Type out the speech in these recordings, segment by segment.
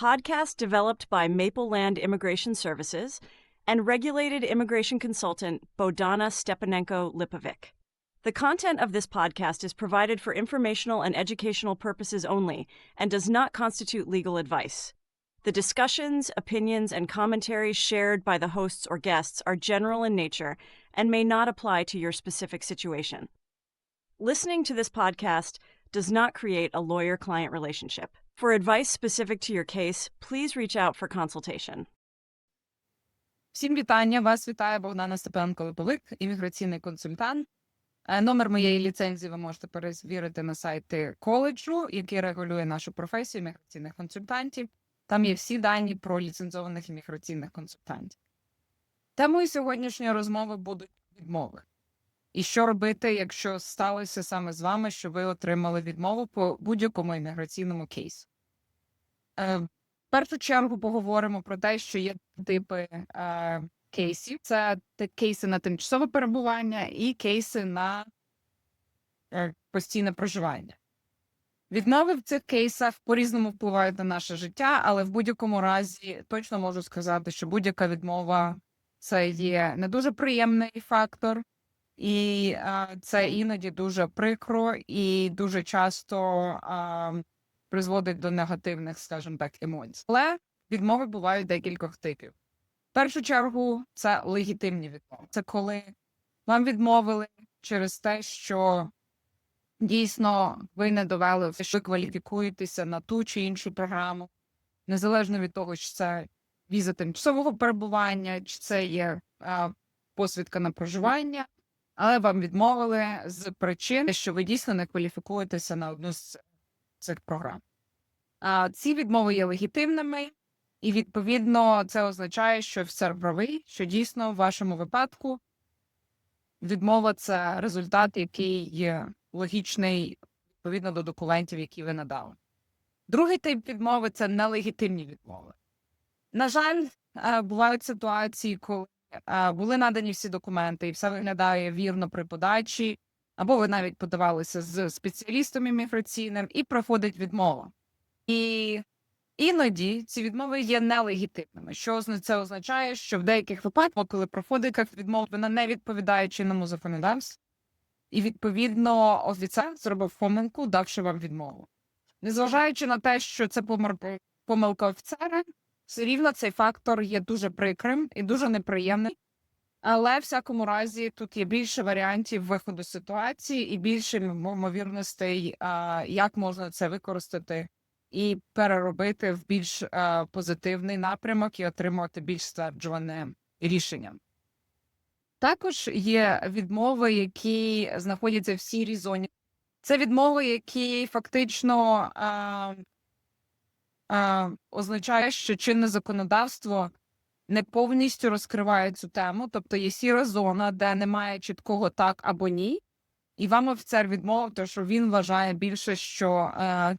podcast developed by Mapleland Immigration Services and regulated immigration consultant Bodana Stepanenko Lipovic. The content of this podcast is provided for informational and educational purposes only and does not constitute legal advice. The discussions, opinions, and commentaries shared by the hosts or guests are general in nature and may not apply to your specific situation. Listening to this podcast does not create a lawyer client relationship. For advice specific to your case, please reach out for consultation. Всім вітання! Вас вітає Богдана Степанко Липовик, імміграційний консультант. Е, Номер моєї ліцензії ви можете перевірити на сайті коледжу, який регулює нашу професію імміграційних консультантів. Там є всі дані про ліцензованих імміграційних консультантів. Темою сьогоднішньої розмови будуть відмови. І що робити, якщо сталося саме з вами, що ви отримали відмову по будь-якому імміграційному кейсу? Е, В першу чергу поговоримо про те, що є типи е, кейсів: це кейси на тимчасове перебування і кейси на е, постійне проживання. Відмови в цих кейсах по-різному впливають на наше життя, але в будь-якому разі точно можу сказати, що будь-яка відмова це є не дуже приємний фактор, і це іноді дуже прикро і дуже часто призводить до негативних, скажімо так, емоцій. Але відмови бувають декількох типів. В першу чергу це легітимні відмови. Це коли вам відмовили через те, що дійсно ви не довели, що ви кваліфікуєтеся на ту чи іншу програму, незалежно від того, чи це віза тимчасового перебування, чи це є а, посвідка на проживання, але вам відмовили з причин, що ви дійсно не кваліфікуєтеся на одну з цих програм. А, ці відмови є легітимними, і відповідно це означає, що все правий, що дійсно в вашому випадку відмова це результат, який є логічний відповідно до документів, які ви надали. Другий тип відмови це нелегітимні відмови. На жаль, е, бувають ситуації, коли були надані всі документи, і все виглядає вірно при подачі, або ви навіть подавалися з спеціалістом імміграційним, і проходить відмова. І іноді ці відмови є нелегітимними. Що це означає, що в деяких випадках, коли проходить як відмова, вона не відповідає чинному законодавству, і відповідно офіцер зробив помилку, давши вам відмову. Незважаючи на те, що це помилка офіцера, все рівно цей фактор є дуже прикрим і дуже неприємним. Але в всякому разі тут є більше варіантів виходу з ситуації і більше ймовірностей, як можна це використати і переробити в більш позитивний напрямок і отримати більш стверджуване рішення. Також є відмови, які знаходяться в сірій зоні. Це відмови, які фактично а, означає, що чинне законодавство не повністю розкриває цю тему, тобто є сіра зона, де немає чіткого так або ні, і вам офіцер відмовив, тому що він вважає більше, що е,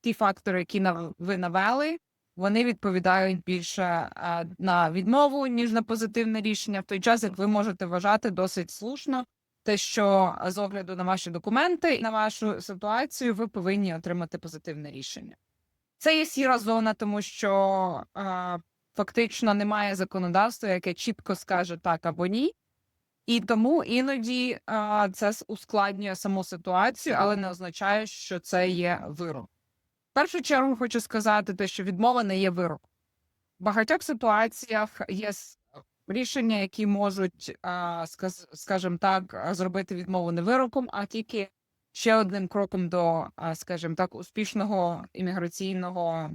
ті фактори, які нав- ви навели, вони відповідають більше е, на відмову, ніж на позитивне рішення, в той час, як ви можете вважати досить слушно, те, що з огляду на ваші документи і на вашу ситуацію, ви повинні отримати позитивне рішення. Це є сіра зона, тому що е, фактично немає законодавства, яке чітко скаже так або ні. І тому іноді а, це ускладнює саму ситуацію, але не означає, що це є вирок. В першу чергу хочу сказати, те, що відмова не є вирок. В багатьох ситуаціях є рішення, які можуть, а, скажімо так, зробити відмову не вироком, а тільки ще одним кроком до, скажімо так, успішного імміграційного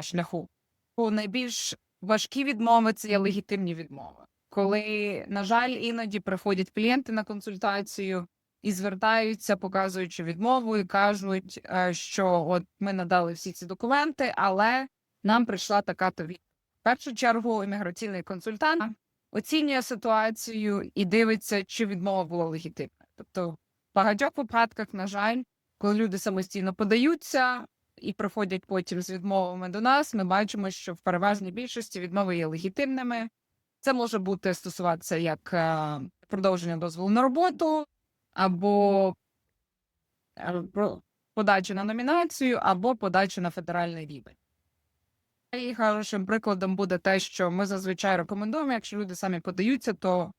шляху. Бо найбільш важкі відмови це є легітимні відмови. Коли, на жаль, іноді приходять клієнти на консультацію і звертаються, показуючи відмову, і кажуть, е, що от ми надали всі ці документи, але нам прийшла така то від. В першу чергу імміграційний консультант оцінює ситуацію і дивиться, чи відмова була легітимна. Тобто, багатьох випадках, на жаль, коли люди самостійно подаються, і приходять потім з відмовами до нас, ми бачимо, що в переважній більшості відмови є легітимними. Це може бути стосуватися як е, продовження дозволу на роботу, або е, подачі на номінацію, або подачі на федеральний рівень. І хорошим прикладом буде те, що ми зазвичай рекомендуємо, якщо люди самі подаються, то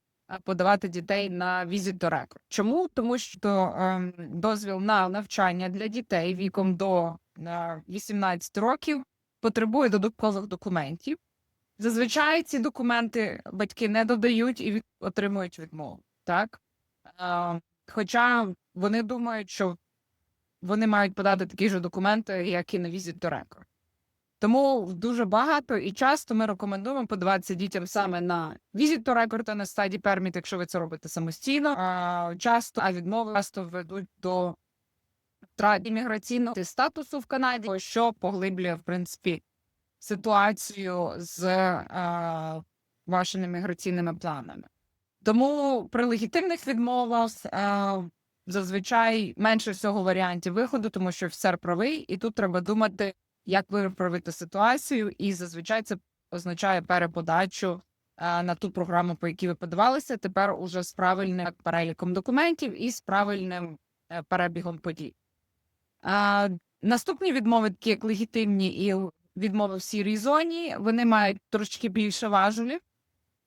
подавати дітей на візит до рекорд. Чому? Тому що ем, дозвіл на навчання для дітей віком до е, 18 років потребує додаткових документів. Зазвичай ці документи батьки не додають і отримують відмову. Так? Е, хоча вони думають, що вони мають подати такі ж документи, як і на візит до рекорд. Тому дуже багато і часто ми рекомендуємо подаватися дітям саме на візит до рекорда на стадії перміт, якщо ви це робите самостійно. А, часто а відмови часто ведуть до втрати імміграційного статусу в Канаді, що поглиблює в принципі ситуацію з а, вашими міграційними планами. Тому при легітимних відмовах а, зазвичай менше всього варіантів виходу, тому що офіцер правий, і тут треба думати, як виправити ситуацію, і зазвичай це означає переподачу а, на ту програму, по якій ви подавалися, тепер уже з правильним переліком документів і з правильним е, перебігом подій. А, наступні відмови, такі як легітимні і відмови в сірій зоні, вони мають трошки більше важелів.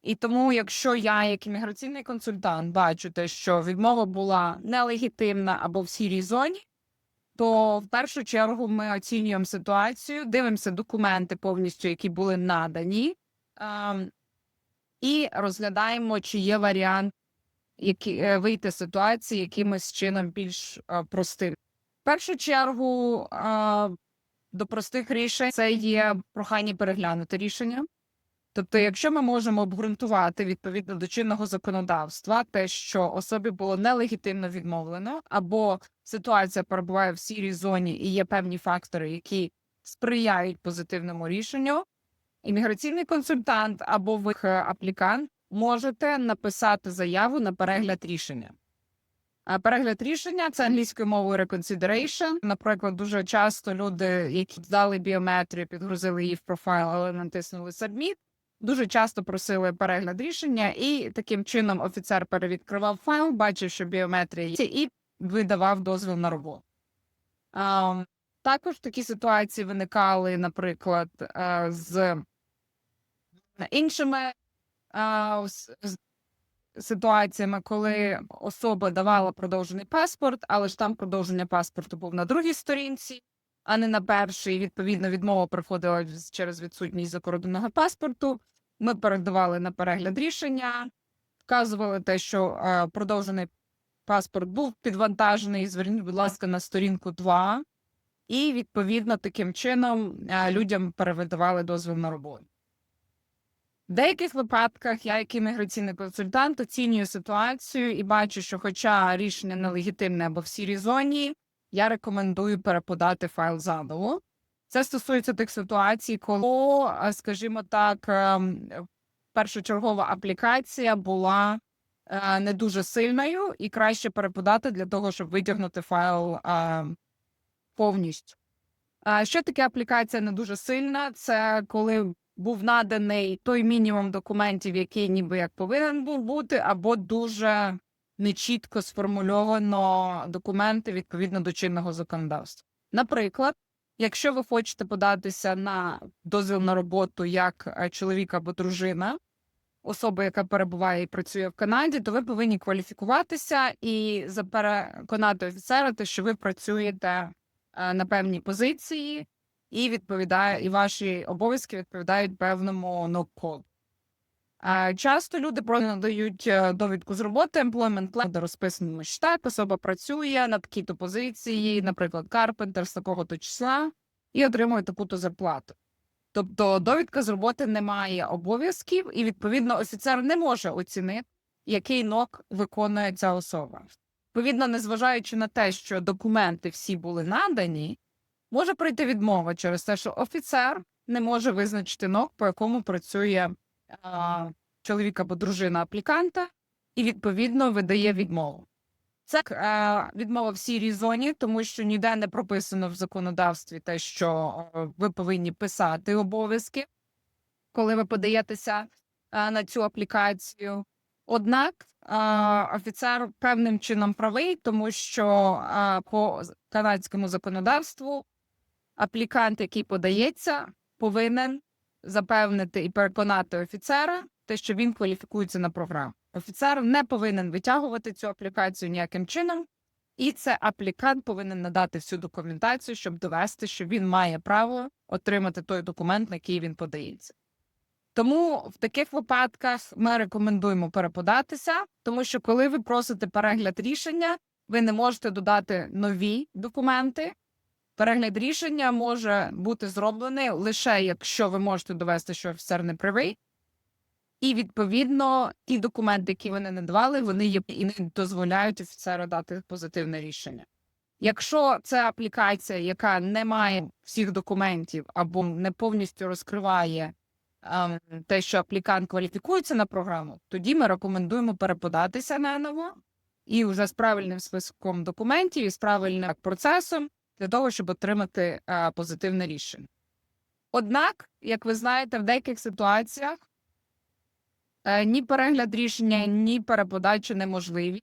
І тому, якщо я, як імміграційний консультант, бачу те, що відмова була нелегітимна або в сірій зоні, то в першу чергу ми оцінюємо ситуацію, дивимося документи повністю, які були надані, ем, і розглядаємо, чи є варіант які, е, вийти з ситуації якимось чином більш е, простим. В першу чергу е, до простих рішень це є прохання переглянути рішення. Тобто, якщо ми можемо обґрунтувати відповідно до чинного законодавства, те, що особі було нелегітимно відмовлено, або ситуація перебуває в сірій зоні і є певні фактори, які сприяють позитивному рішенню, імміграційний консультант або ви аплікант можете написати заяву на перегляд рішення. А перегляд рішення це англійською мовою reconsideration. Наприклад, дуже часто люди, які здали біометрію, підгрузили її в профайл, але натиснули submit, дуже часто просили перегляд рішення, і таким чином офіцер перевідкривав файл, бачив, що біометрія є, і видавав дозвіл на роботу. А, також такі ситуації виникали, наприклад, е, з іншими з- ситуаціями, коли особа давала продовжений паспорт, але ж там продовження паспорту був на другій сторінці, а не на першій. І, Відповідно, відмова приходила з- через відсутність закордонного паспорту. Ми передавали на перегляд рішення, вказували те, що е, продовжений паспорт був підвантажений. Зверніть, будь ласка, на сторінку 2. І відповідно таким чином е, людям перевидавали дозвіл на роботу. В деяких випадках я, як імміграційний консультант, оцінюю ситуацію і бачу, що, хоча рішення нелегітимне або в сірій зоні, я рекомендую переподати файл заново. Це стосується тих ситуацій, коли, е, скажімо так, ем, першочергова аплікація була е, не дуже сильною, і краще переподати для того, щоб витягнути файл е, повністю. Що таке аплікація не дуже сильна? Це коли був наданий той мінімум документів, який ніби як повинен був бути, або дуже нечітко сформульовано документи відповідно до чинного законодавства. Наприклад, якщо ви хочете податися на дозвіл на роботу як е, чоловік або дружина, особа, яка перебуває і працює в Канаді, то ви повинні кваліфікуватися і запереконати офіцера, те, що ви працюєте е, на певній позиції, і відповідає, і ваші обов'язки відповідають певному НОК-коду. А часто люди просто надають е, довідку з роботи, employment plan, де розписано штат, особа працює на такій-то позиції, наприклад, карпентер з такого-то числа, і отримує таку-то зарплату. Тобто довідка з роботи не має обов'язків, і відповідно офіцер не може оцінити, який нок виконує ця особа. Відповідно, незважаючи на те, що документи всі були надані, може прийти відмова через те, що офіцер не може визначити нок, по якому працює а, чоловік або дружина апліканта, і відповідно видає відмову. Це е, відмова в сірій зоні, тому що ніде не прописано в законодавстві те, що е, ви повинні писати обов'язки, коли ви подаєтеся е, на цю аплікацію. Однак е, офіцер певним чином правий, тому що е, по канадському законодавству аплікант, який подається, повинен запевнити і переконати офіцера, те, що він кваліфікується на програму. Офіцер не повинен витягувати цю аплікацію ніяким чином, і це аплікант повинен надати всю документацію, щоб довести, що він має право отримати той документ, на який він подається. Тому в таких випадках ми рекомендуємо переподатися, тому що коли ви просите перегляд рішення, ви не можете додати нові документи. Перегляд рішення може бути зроблений лише якщо ви можете довести, що офіцер не правий, і відповідно ті документи, які вони надавали, вони є і не дозволяють офіцеру дати позитивне рішення. Якщо це аплікація, яка не має всіх документів або не повністю розкриває ем, те, що аплікант кваліфікується на програму, тоді ми рекомендуємо переподатися наново і вже з правильним списком документів і з правильним процесом для того, щоб отримати е, позитивне рішення. Однак, як ви знаєте, в деяких ситуаціях е, ні перегляд рішення, ні переподача неможливі.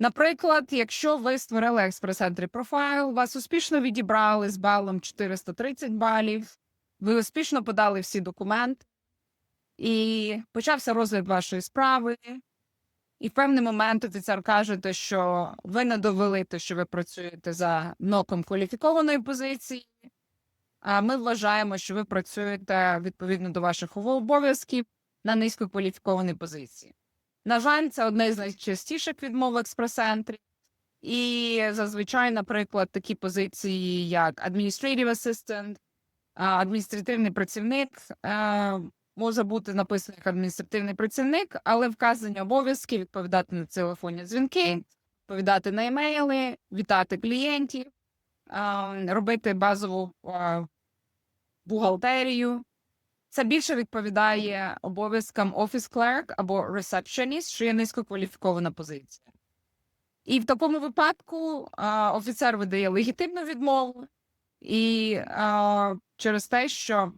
Наприклад, якщо ви створили експрес-ентрі профайл, вас успішно відібрали з балом 430 балів, ви успішно подали всі документи, і почався розгляд вашої справи. І в певний момент офіцер каже, те, що ви не довели те, що ви працюєте за ноком кваліфікованої позиції. А ми вважаємо, що ви працюєте відповідно до ваших обов'язків на низькокваліфікованій позиції. На жаль, це одне з найчастіших відмов в експрес-центрі. І зазвичай, наприклад, такі позиції, як administrative assistant, адміністративний працівник, е, може бути написано як адміністративний працівник, але вказані обов'язки відповідати на телефонні дзвінки, відповідати на емейли, вітати клієнтів, робити базову бухгалтерію. Це більше відповідає обов'язкам офіс клерк або receptionist, що є низькокваліфікована позиція. І в такому випадку а, офіцер видає легітимну відмову, і а, через те, що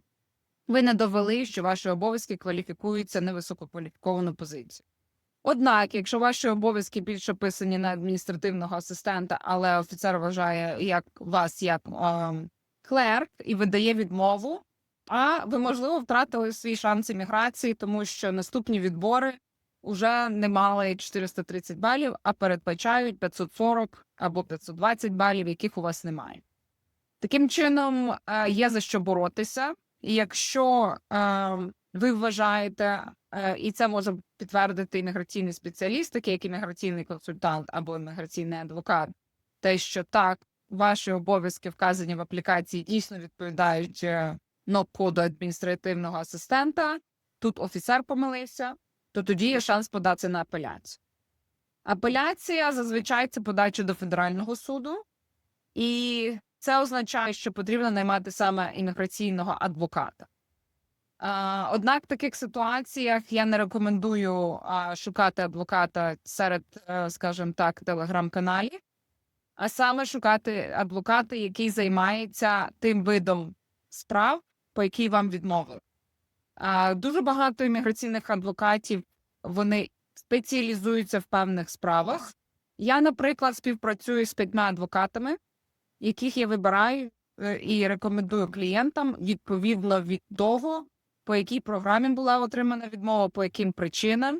ви не довели, що ваші обов'язки кваліфікуються на висококваліфіковану позицію. Однак, якщо ваші обов'язки більше описані на адміністративного асистента, але офіцер вважає як вас як ем, клерк і видає відмову, а ви, можливо, втратили свій шанс імміграції, тому що наступні відбори вже не мали 430 балів, а передбачають 540 або 520 балів, яких у вас немає. Таким чином, е, є за що боротися. І якщо е, ви вважаєте, е, і це може підтвердити імміграційний спеціаліст, такий як імміграційний консультант або імміграційний адвокат, те, що так, ваші обов'язки вказані в аплікації дійсно відповідають е, НОП-коду адміністративного асистента, тут офіцер помилився, то тоді є шанс податися на апеляцію. Апеляція зазвичай це подача до федерального суду, і це означає, що потрібно наймати саме імміграційного адвоката. Однак в таких ситуаціях я не рекомендую шукати адвоката серед, е, скажімо так, телеграм-каналів, а саме шукати адвоката, який займається тим видом справ, по якій вам відмовили. Дуже багато імміграційних адвокатів вони спеціалізуються в певних справах. Я, наприклад, співпрацюю з п'ятьма адвокатами яких я вибираю е, і рекомендую клієнтам відповідно від того, по якій програмі була отримана відмова, по яким причинам,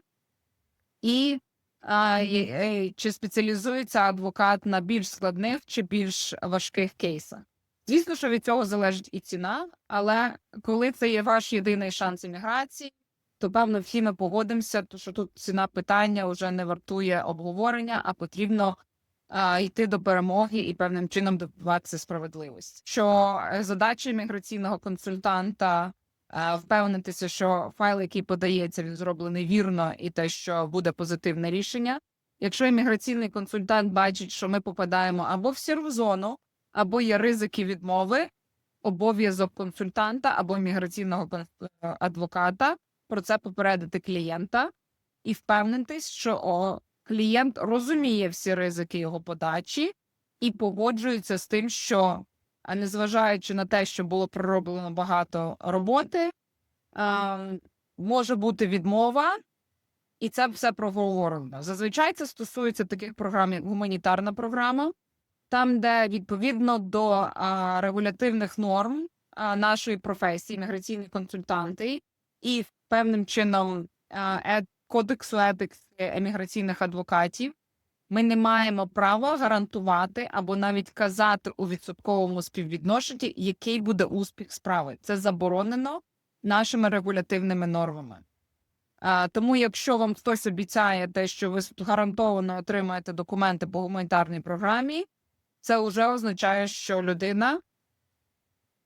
і а, і, чи спеціалізується адвокат на більш складних чи більш важких кейсах. Звісно, що від цього залежить і ціна, але коли це є ваш єдиний шанс імміграції, то певно всі ми погодимося, то що тут ціна питання вже не вартує обговорення, а потрібно а, йти до перемоги і певним чином добиватися справедливості. Що е, задача імміграційного консультанта а, впевнитися, що файл, який подається, він зроблений вірно, і те, що буде позитивне рішення. Якщо імміграційний консультант бачить, що ми попадаємо або в сіру зону, або є ризики відмови, обов'язок консультанта або імміграційного е, адвоката про це попередити клієнта і впевнитись, що клієнт розуміє всі ризики його подачі і погоджується з тим, що, незважаючи на те, що було пророблено багато роботи, може бути відмова, і це все проговорено. Зазвичай це стосується таких програм, як гуманітарна програма, там, де відповідно до регулятивних норм нашої професії, міграційні консультанти, і певним чином ет, кодексу етики еміграційних адвокатів, ми не маємо права гарантувати або навіть казати у відсотковому співвідношенні, який буде успіх справи. Це заборонено нашими регулятивними нормами. А, тому, якщо вам хтось обіцяє те, що ви гарантовано отримаєте документи по гуманітарній програмі, це вже означає, що людина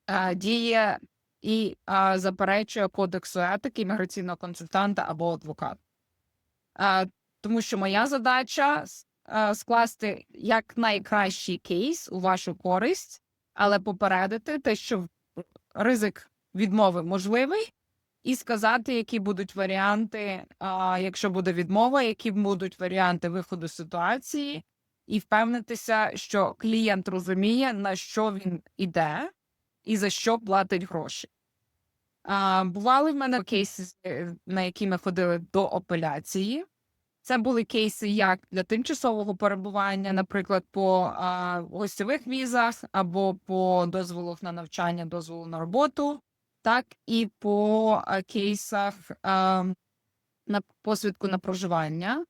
а, діє і а, заперечує кодексу етики міграційного консультанта або адвоката. Тому що моя задача скласти як найкращий кейс у вашу користь, але попередити те, що ризик відмови можливий, і сказати, які будуть варіанти, якщо буде відмова, які будуть варіанти виходу ситуації, і впевнитися, що клієнт розуміє, на що він іде і за що платить гроші. А, бували в мене кейси, е, на які ми ходили до апеляції. Це були кейси як для тимчасового перебування, наприклад, по а, гостьових візах або по дозволах на навчання, дозволу на роботу, так і по а, кейсах а, на посвідку на проживання.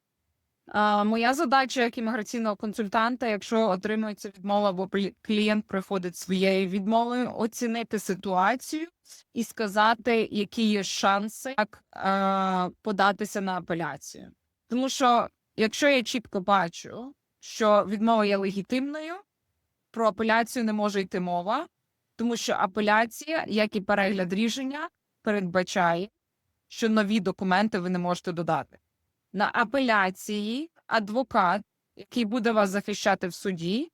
Моя задача як імміграційного консультанта, якщо отримується відмова або клієнт приходить своєю відмовою, оцінити ситуацію і сказати, які є шанси як а, податися на апеляцію. Тому що, якщо я чітко бачу, що відмова є легітимною, про апеляцію не може йти мова, тому що апеляція, як і перегляд рішення, передбачає, що нові документи ви не можете додати. На апеляції адвокат, який буде вас захищати в суді,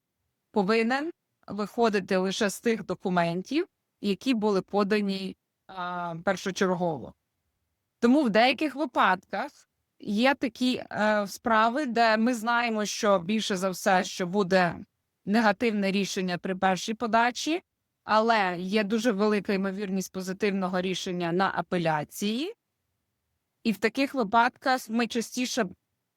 повинен виходити лише з тих документів, які були подані а, першочергово. Тому в деяких випадках є такі е, справи, де ми знаємо, що більше за все, що буде негативне рішення при першій подачі, але є дуже велика ймовірність позитивного рішення на апеляції. І в таких випадках ми частіше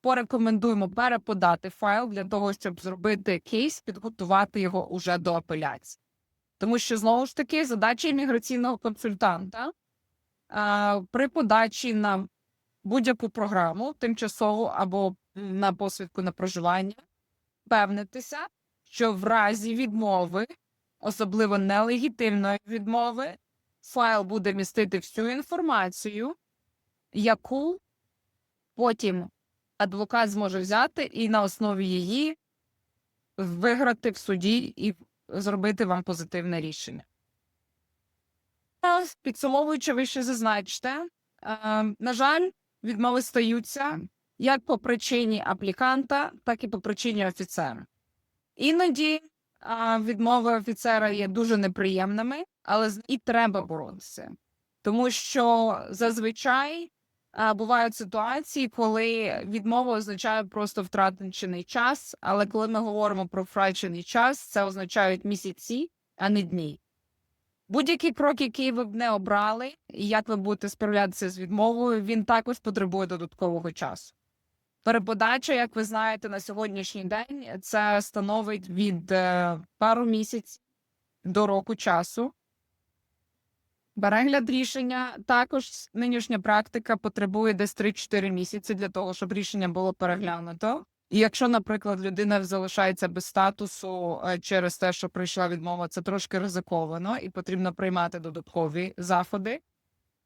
порекомендуємо переподати файл для того, щоб зробити кейс, підготувати його уже до апеляції. Тому що знову ж таки задача імміграційного консультанта а, при подачі на будь-яку програму, тимчасову або на посвідку на проживання, впевнитися, що в разі відмови, особливо нелегітимної відмови, файл буде містити всю інформацію, яку потім адвокат зможе взяти і на основі її виграти в суді і зробити вам позитивне рішення. Підсумовуючи вище зазначте, е, на жаль, відмови стаються як по причині апліканта, так і по причині офіцера. Іноді відмови офіцера є дуже неприємними, але і треба боротися. Тому що зазвичай бувають ситуації, коли відмова означає просто втрачений час, але коли ми говоримо про втрачений час, це означають місяці, а не дні. Будь-який крок, який ви б не обрали, і як ви будете справлятися з відмовою, він також потребує додаткового часу. Переподача, як ви знаєте, на сьогоднішній день це становить від е, пару місяців до року часу. Перегляд рішення також нинішня практика потребує десь 3-4 місяці для того, щоб рішення було переглянуто. І якщо, наприклад, людина залишається без статусу е, через те, що прийшла відмова, це трошки ризиковано і потрібно приймати додаткові заходи.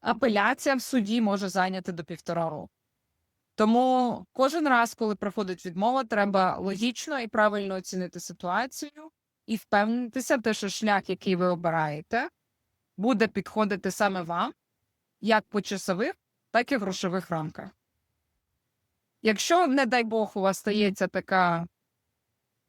Апеляція в суді може зайняти до півтора року. Тому кожен раз, коли приходить відмова, треба логічно і правильно оцінити ситуацію і впевнитися, те, що шлях, який ви обираєте, буде підходити саме вам, як по часових, так і грошових рамках. Якщо, не дай Бог, у вас стається така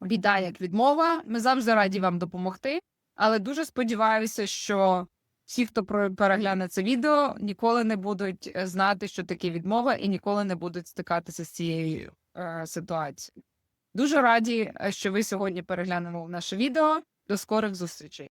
біда, як відмова, ми завжди раді вам допомогти. Але дуже сподіваюся, що всі, хто перегляне це відео, ніколи не будуть е, знати, що таке відмова, і ніколи не будуть стикатися з цією е, ситуацією. Дуже раді, е, що ви сьогодні переглянули наше відео. До скорих зустрічей.